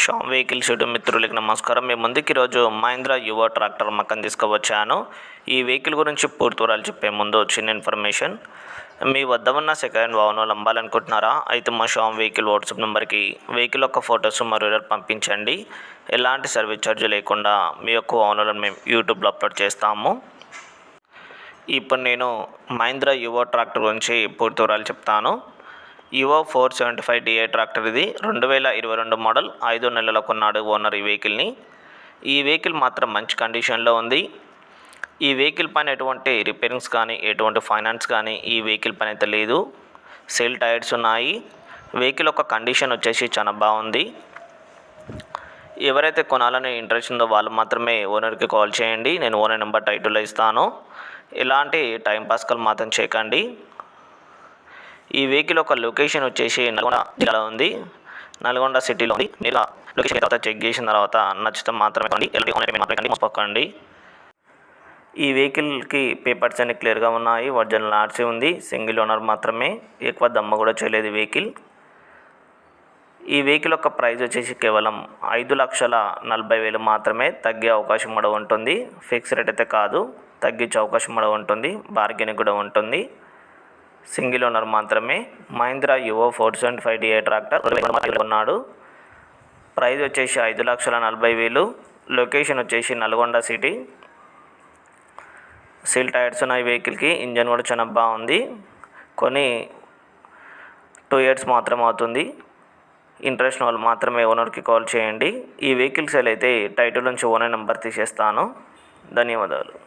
Sam vehicle YouTube మిత్రులకి నమస్కారం. మేము ముందుకు ఈరోజు మహీంద్రా యువ ట్రాక్టర్ మక్కని తీసుకువచ్చాను. ఈ వెహికల్ గురించి పూర్తి వివరాలు చెప్పే ముందు చిన్న ఇన్ఫర్మేషన్. మీ వద్ద ఉన్న సెకండ్ వాహనాలు అమ్మాలనుకుంటున్నారా అయితే మా షామ్ వెహికల్ వాట్సాప్ నెంబర్కి వెహికల్ యొక్క ఫొటోస్ మరియు పంపించండి. ఎలాంటి సర్వీస్ ఛార్జ్ లేకుండా మీ యొక్క వాహనాలను మేము యూట్యూబ్లో అప్లోడ్ చేస్తాము. ఇప్పుడు నేను మహీంద్రా యువ ట్రాక్టర్ గురించి పూర్తి వివరాలు చెప్తాను. Yuvo four seventy five DI tractor ఇది. రెండు వేల ఇరవై రెండు మోడల్ ఐదు నెలల కొన్నాడు ఓనర్ ఈ వెహికల్ని. ఈ వెహికల్ మాత్రం మంచి కండిషన్లో ఉంది. ఈ వెహికల్ పైన ఎటువంటి రిపేరింగ్స్ కానీ ఎటువంటి ఫైనాన్స్ కానీ ఈ వెహికల్ పైన అయితే లేదు. సేల్ టైర్స్ ఉన్నాయి. వెహికల్ యొక్క కండిషన్ వచ్చేసి చాలా బాగుంది. ఎవరైతే కొనాలని ఇంట్రెస్ట్ ఉందో వాళ్ళు మాత్రమే ఓనర్కి కాల్ చేయండి. నేను ఓనర్ నెంబర్ టైటిల్లో ఇస్తాను. ఎలాంటి టైం పాస్కల్ మాత్రం చేయకండి. ఈ వెహికల్ యొక్క లొకేషన్ వచ్చేసి నల్గొండ జిల్లాలో ఉంది. నల్గొండ సిటీలో ఉంది. మీరు లొకేషన్ తర్వాత చెక్ చేసిన తర్వాత నచ్చితే మాత్రమే కండి ఎలాంటి ఆన్లైన్ మాత్రమే మోసపోకండి. ఈ వెహికల్కి పేపర్స్ అన్ని క్లియర్గా ఉన్నాయి. ఒరిజినల్ ఆర్సీ ఉంది. సింగిల్ ఓనర్ మాత్రమే. ఎక్కువ దమ్మ కూడా చేయలేదు వెహికల్. ఈ వెహికల్ యొక్క ప్రైస్ వచ్చేసి కేవలం ఐదు లక్షల నలభై వేలు మాత్రమే. తగ్గే అవకాశం కూడా ఉంటుంది. ఫిక్స్ రేట్ అయితే కాదు. తగ్గించే అవకాశం కూడా ఉంటుంది. బార్గెనింగ్ కూడా ఉంటుంది. సింగిల్ ఓనర్ మాత్రమే. Mahindra Yuvo four seventy five DI tractor. ఉన్నాడు ప్రైజ్ వచ్చేసి ఐదు లక్షల నలభై వేలు. లొకేషన్ వచ్చేసి నల్గొండ సిటీ. సీల్ టైర్స్ ఉన్నాయి వెహికల్కి. ఇంజన్ కూడా చాలా బాగుంది. కొన్ని టూ ఇయర్స్ మాత్రం అవుతుంది. ఇంట్రెస్ట్ వాళ్ళు మాత్రమే ఓనర్కి కాల్ చేయండి. ఈ వెహికల్ సేల్ అయితే టైటిల్ నుంచి ఓనర్ నెంబర్ తీసేస్తాను. ధన్యవాదాలు.